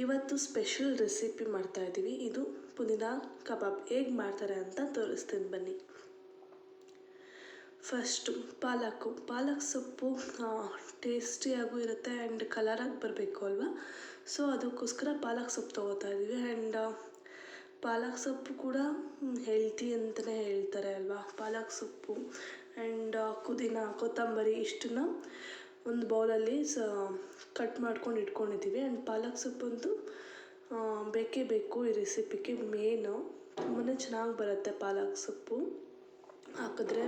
ಇವತ್ತು special recipe ಮಾಡ್ತಾಯಿದ್ದೀವಿ ಇದು ಪುದೀನ, ಕಬಾಬ್ ಹೇಗೆ ಮಾಡ್ತಾರೆ ಅಂತ ತೋರಿಸ್ತೀನಿ ಬನ್ನಿ. ಫಸ್ಟು ಪಾಲಕ್ಕು ಪಾಲಕ್ ಸೊಪ್ಪು ಟೇಸ್ಟಿಯಾಗೂ ಇರುತ್ತೆ ಆ್ಯಂಡ್ ಕಲರಾಗಿ ಬರಬೇಕು ಅಲ್ವಾ? ಸೊ ಅದಕ್ಕೋಸ್ಕರ ಪಾಲಕ್ ಸೊಪ್ಪು ತೊಗೋತಾ ಇದ್ದೀವಿ ಆ್ಯಂಡ್ ಪಾಲಕ್ ಸೊಪ್ಪು ಕೂಡ ಹೆಲ್ತಿ ಅಂತಲೇ ಹೇಳ್ತಾರೆ ಅಲ್ವಾ? ಪಾಲಕ್ ಸೊಪ್ಪು ಆ್ಯಂಡ್ ಪುದೀನ, ಕೊತ್ತಂಬರಿ ಇಷ್ಟನ್ನ ಒಂದು ಬೌಲಲ್ಲಿ ಸ ಕಟ್ ಮಾಡ್ಕೊಂಡು ಇಟ್ಕೊಂಡಿದ್ದೀವಿ ಆ್ಯಂಡ್ ಪಾಲಕ್ ಸೊಪ್ಪಂತೂ ಬೇಕೇ ಬೇಕು ಈ ರೆಸಿಪಿಗೆ ಮೇನು. ತುಂಬಾ ಚೆನ್ನಾಗಿ ಬರುತ್ತೆ ಪಾಲಕ್ ಸೊಪ್ಪು. ಹಾಕಿದ್ರೆ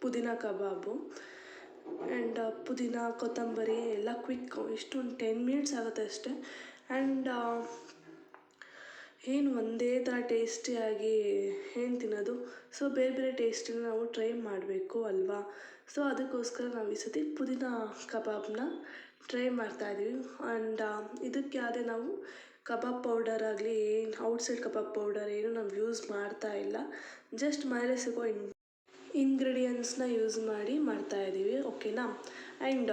ಪುದೀನ ಕಬಾಬು. ಆ್ಯಂಡ್ ಪುದೀನ, ಕೊತ್ತಂಬರಿ ಎಲ್ಲ ಕ್ವಿಕ್, ಇಷ್ಟೊಂದು ಟೆನ್ ಮಿನಿಟ್ಸ್ ಆಗುತ್ತೆ ಅಷ್ಟೇ. ಆ್ಯಂಡ್ ಏನು ಒಂದೇ ಥರ ಟೇಸ್ಟಿಯಾಗಿ ಏನು ತಿನ್ನೋದು. ಸೊ, ಬೇರೆ ಬೇರೆ ಟೇಸ್ಟಿನ ನಾವು ಟ್ರೈ ಮಾಡಬೇಕು ಅಲ್ವಾ? ಸೊ, ಅದಕ್ಕೋಸ್ಕರ ನಾವು ಈ ಸತಿ ಪುದೀನ ಕಬಾಬ್ನ ಟ್ರೈ ಮಾಡ್ತಾಯಿದ್ದೀವಿ ಆ್ಯಂಡ್ ಇದಕ್ಕೆ ಯಾವುದೇ ನಾವು ಕಬಾಬ್ ಪೌಡರ್ ಆಗಲಿ ಏನು ಔಟ್ಸೈಡ್ ಕಬಾಬ್ ಪೌಡರ್ ಏನು ನಾವು ಯೂಸ್ ಮಾಡ್ತಾ ಇಲ್ಲ. ಜಸ್ಟ್ ಮನೇಲೆ ಸಿಗೋ ಇನ್ ಇಂಗ್ರೀಡಿಯೆಂಟ್ಸ್ನ ಯೂಸ್ ಮಾಡಿ ಮಾಡ್ತಾ ಇದ್ದೀವಿ. ಓಕೆನಾ ಆ್ಯಂಡ್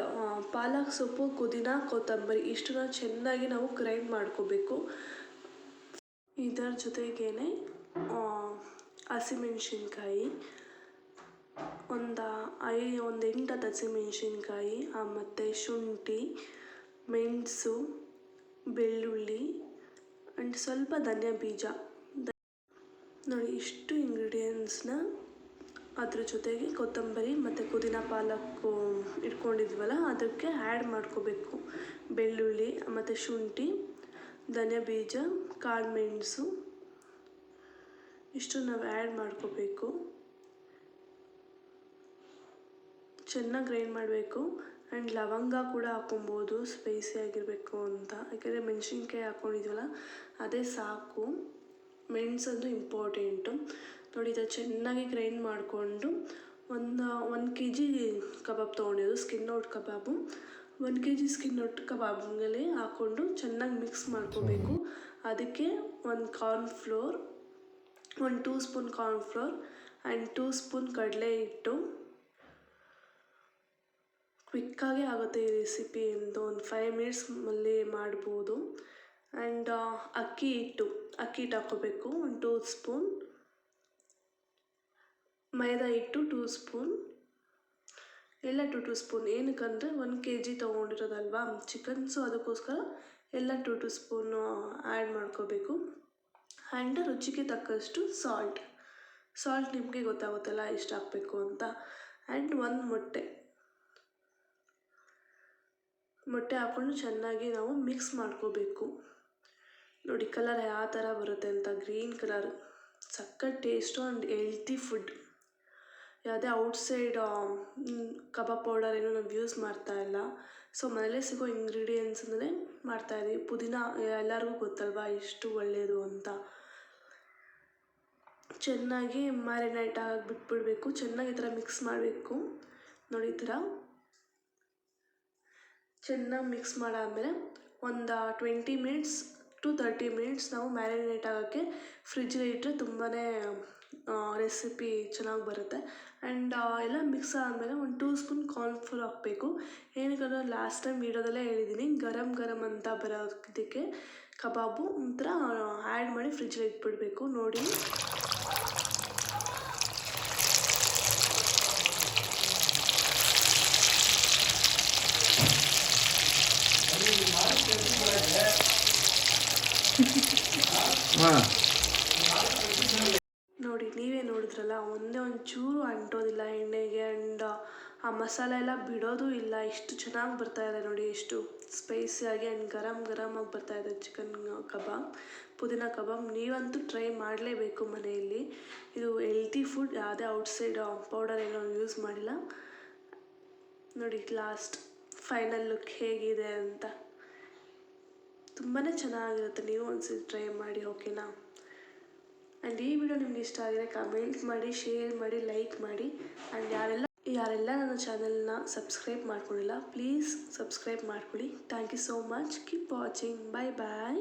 ಪಾಲಕ್ ಸೊಪ್ಪು, ಪುದೀನ, ಕೊತ್ತಂಬರಿ ಇಷ್ಟನ್ನ ಚೆನ್ನಾಗಿ ನಾವು ಗ್ರೈಂಡ್ ಮಾಡ್ಕೋಬೇಕು. ಇದರ ಜೊತೆಗೇ ಹಸಿಮೆಣ್ಸಿನ್ಕಾಯಿ ಒಂದು ಐ, ಒಂದು ಎಂಟು ಹತ್ತು ಹಸಿಮೆಣ್ಸಿನ್ಕಾಯಿ ಮತ್ತು ಶುಂಠಿ, ಮೆಣಸು, ಬೆಳ್ಳುಳ್ಳಿ ಆ್ಯಂಡ್ ಸ್ವಲ್ಪ ಧನಿಯಾ ಬೀಜ. ನೋಡಿ, ಇಷ್ಟು ಇಂಗ್ರೀಡಿಯೆಂಟ್ಸ್ನ ಅದ್ರ ಜೊತೆಗೆ ಕೊತ್ತಂಬರಿ ಮತ್ತು ಪುದೀನ ಪಾಲಕ್ಕು ಇಟ್ಕೊಂಡಿದ್ವಲ್ಲ, ಅದಕ್ಕೆ ಆ್ಯಡ್ ಮಾಡ್ಕೋಬೇಕು. ಬೆಳ್ಳುಳ್ಳಿ ಮತ್ತು ಶುಂಠಿ, ಧನ್ಯ ಬೀಜ, ಕಾಳು ಮೆಣಸು ಇಷ್ಟು ನಾವು ಆ್ಯಡ್ ಮಾಡ್ಕೋಬೇಕು. ಚೆನ್ನಾಗಿ ಗ್ರೈಂಡ್ ಮಾಡಬೇಕು. ಆ್ಯಂಡ್ ಲವಂಗ ಕೂಡ ಹಾಕೊಬೋದು ಸ್ಪೈಸಿ ಆಗಿರಬೇಕು ಅಂತ. ಯಾಕೆಂದರೆ ಮೆಣಸಿನ್ಕಾಯಿ ಹಾಕ್ಕೊಂಡಿದ್ವಲ್ಲ ಅದೇ ಸಾಕು. ಮೆಣಸಂದು ಇಂಪಾರ್ಟೆಂಟು ನೋಡಿ ಇದು ಚೆನ್ನಾಗಿ ಗ್ರೈಂಡ್ ಮಾಡಿಕೊಂಡು ಒಂದು ಒಂದು ಕೆ ಜಿ ಕಬಾಬ್ ತೊಗೊಂಡಿದ್ದು ಸ್ಕಿನ್ ಔಟ್ ಕಬಾಬು. ಒಂದು K G skin out kebab ಮೇಲೆ ಹಾಕ್ಕೊಂಡು ಚೆನ್ನಾಗಿ ಮಿಕ್ಸ್ ಮಾಡ್ಕೋಬೇಕು. ಅದಕ್ಕೆ ಒಂದು ಕಾರ್ನ್ ಫ್ಲೋರ್ ಒಂದು two spoon corn flour and two spoon ಕಡಲೆ ಹಿಟ್ಟು. ಕ್ವಿಕ್ಕಾಗಿ ಆಗುತ್ತೆ ಈ ರೆಸಿಪಿ ಎಂದು ಒಂದು ಫೈವ್ ಮಿನಿಟ್ಸ್ನಲ್ಲಿ ಮಾಡ್ಬೋದು. ಆ್ಯಂಡ್ ಅಕ್ಕಿ ಹಿಟ್ಟು ಅಕ್ಕಿ ಹಿಟ್ಟು ಹಾಕ್ಕೋಬೇಕು. ಒಂದು ಟೂ ಸ್ಪೂನ್ ಮೈದಾ ಹಿಟ್ಟು ಟೂ ಸ್ಪೂನ್ ಎಲ್ಲ ಟು ಟು ಸ್ಪೂನ್ ಏನಕ್ಕಂದರೆ ಒನ್ ಕೆ ಜಿ ತೊಗೊಂಡಿರೋದಲ್ವಾ? ಚಿಕನ್ ಸೊ ಅದಕ್ಕೋಸ್ಕರ ಎಲ್ಲ ಟು ಟು ಸ್ಪೂನು ಆ್ಯಡ್ ಮಾಡ್ಕೋಬೇಕು. ಆ್ಯಂಡ್ ರುಚಿಗೆ ತಕ್ಕಷ್ಟು ಸಾಲ್ಟ್ ಸಾಲ್ಟ್ ನಿಮಗೆ ಗೊತ್ತಾಗುತ್ತಲ್ಲ ಎಷ್ಟು ಹಾಕಬೇಕು ಅಂತ. ಆ್ಯಂಡ್ ಒಂದು ಮೊಟ್ಟೆ. ಮೊಟ್ಟೆ ಹಾಕ್ಕೊಂಡು ಚೆನ್ನಾಗಿ ನಾವು ಮಿಕ್ಸ್ ಮಾಡ್ಕೋಬೇಕು. ನೋಡಿ ಕಲರ್ ಯಾವ ಥರ ಬರುತ್ತೆ ಅಂತ ಗ್ರೀನ್ ಕಲರ್ ಸಕ್ಕ ಟೇಸ್ಟು ಆ್ಯಂಡ್ ಹೆಲ್ತಿ ಫುಡ್ ಯಾವುದೇ ಔಟ್ಸೈಡ್ ಕಬಾಬ್ ಪೌಡರ್ ಏನು ನಾವು ಯೂಸ್ ಮಾಡ್ತಾ ಇಲ್ಲ. ಸೊ ಮನೇಲೇ ಸಿಗೋ ಇಂಗ್ರೀಡಿಯೆಂಟ್ಸ್ ಅಂದರೆ ಮಾಡ್ತಾಯಿದ್ದೀವಿ ಪುದೀನ ಎಲ್ಲರಿಗೂ ಗೊತ್ತಲ್ವಾ ಎಷ್ಟು ಒಳ್ಳೆಯದು ಅಂತ. ಚೆನ್ನಾಗಿ ಮ್ಯಾರಿನೇಟ್ ಆಗಿ ಬಿಟ್ಬಿಡಬೇಕು ಚೆನ್ನಾಗಿ ಈ ಥರ ಮಿಕ್ಸ್ ಮಾಡಬೇಕು. ನೋಡಿ ಈ ಥರ ಚೆನ್ನಾಗಿ ಮಿಕ್ಸ್ ಮಾಡಾದಮೇಲೆ ಒಂದು twenty minutes to thirty minutes ನಾವು ಮ್ಯಾರಿನೇಟ್ ಆಗೋಕ್ಕೆ ಫ್ರಿಜ್ಗೆ ಇಟ್ಟರೆ ತುಂಬಾ ರೆಸಿಪಿ ಚೆನ್ನಾಗಿ ಬರುತ್ತೆ. ಆ್ಯಂಡ್ ಎಲ್ಲ ಮಿಕ್ಸ್ ಆದಮೇಲೆ ಒಂದು ಟೂ ಸ್ಪೂನ್ ಕಾರ್ನ್ಫ್ಲೋರ್ ಹಾಕಬೇಕು. ಏನಕ್ಕಂದ್ರೆ ಲಾಸ್ಟ್ ಟೈಮ್ ವೀಡಿಯೋದಲ್ಲೇ ಹೇಳಿದ್ದೀನಿ ಗರಮ್ ಗರಮ್ ಅಂತ ಬರೋದಕ್ಕೆ ಕಬಾಬು ಒಂಥರ ಆ್ಯಡ್ ಮಾಡಿ ಫ್ರಿಜ್ಜಲ್ಲಿ ಇಟ್ಬಿಡಬೇಕು. ನೋಡಿ. ನೋಡಿ, ನೀವೇ ನೋಡಿದ್ರಲ್ಲ, ಒಂದೇ ಒಂದು ಚೂರು ಅಂಟೋದಿಲ್ಲ, ಎಣ್ಣೆಗೆ ಆ್ಯಂಡ್ ಆ ಮಸಾಲೆ ಎಲ್ಲ ಬಿಡೋದು ಇಲ್ಲ, ಇಷ್ಟು ಚೆನ್ನಾಗಿ ಬರ್ತಾ ಇದೆ ನೋಡಿ, ಎಷ್ಟು ಸ್ಪೈಸಿಯಾಗಿ ಆ್ಯಂಡ್ ಆಗಿ ಬರ್ತಾ ಇದೆ ಚಿಕನ್ ಕಬಾಬ್, ಪುದೀನ ಕಬಾಬ್. ನೀವಂತೂ ಟ್ರೈ ಮಾಡಲೇಬೇಕು ಮನೆಯಲ್ಲಿ. ಇದು ಹೆಲ್ತಿ ಫುಡ್ ಯಾವುದೇ ಔಟ್ಸೈಡ್ ಪೌಡರ್ ಏನೋ ಯೂಸ್ ಮಾಡಿಲ್ಲ. ನೋಡಿ ಲಾಸ್ಟ್ ಫೈನಲ್ ಲುಕ್ ಹೇಗಿದೆ ಅಂತ. ತುಂಬಾ ಚೆನ್ನಾಗಿರುತ್ತೆ ನೀವು ಒಂದ್ಸತಿ ಟ್ರೈ ಮಾಡಿ ಓಕೆನಾ ಆ್ಯಂಡ್ ಈ ವಿಡಿಯೋ ನಿಮ್ಗೆ ಇಷ್ಟ ಆಗಿದ್ರೆ ಕಮೆಂಟ್ ಮಾಡಿ ಶೇರ್ ಮಾಡಿ ಲೈಕ್ ಮಾಡಿ. ಆ್ಯಂಡ್ ಯಾರೆಲ್ಲ ಯಾರೆಲ್ಲ ನನ್ನ ಚಾನಲ್ನ ಸಬ್ಸ್ಕ್ರೈಬ್ ಮಾಡ್ಕೊಂಡಿಲ್ಲ ಪ್ಲೀಸ್ ಸಬ್ಸ್ಕ್ರೈಬ್ ಮಾಡ್ಕೊಳ್ಳಿ thank you so much keep watching bye bye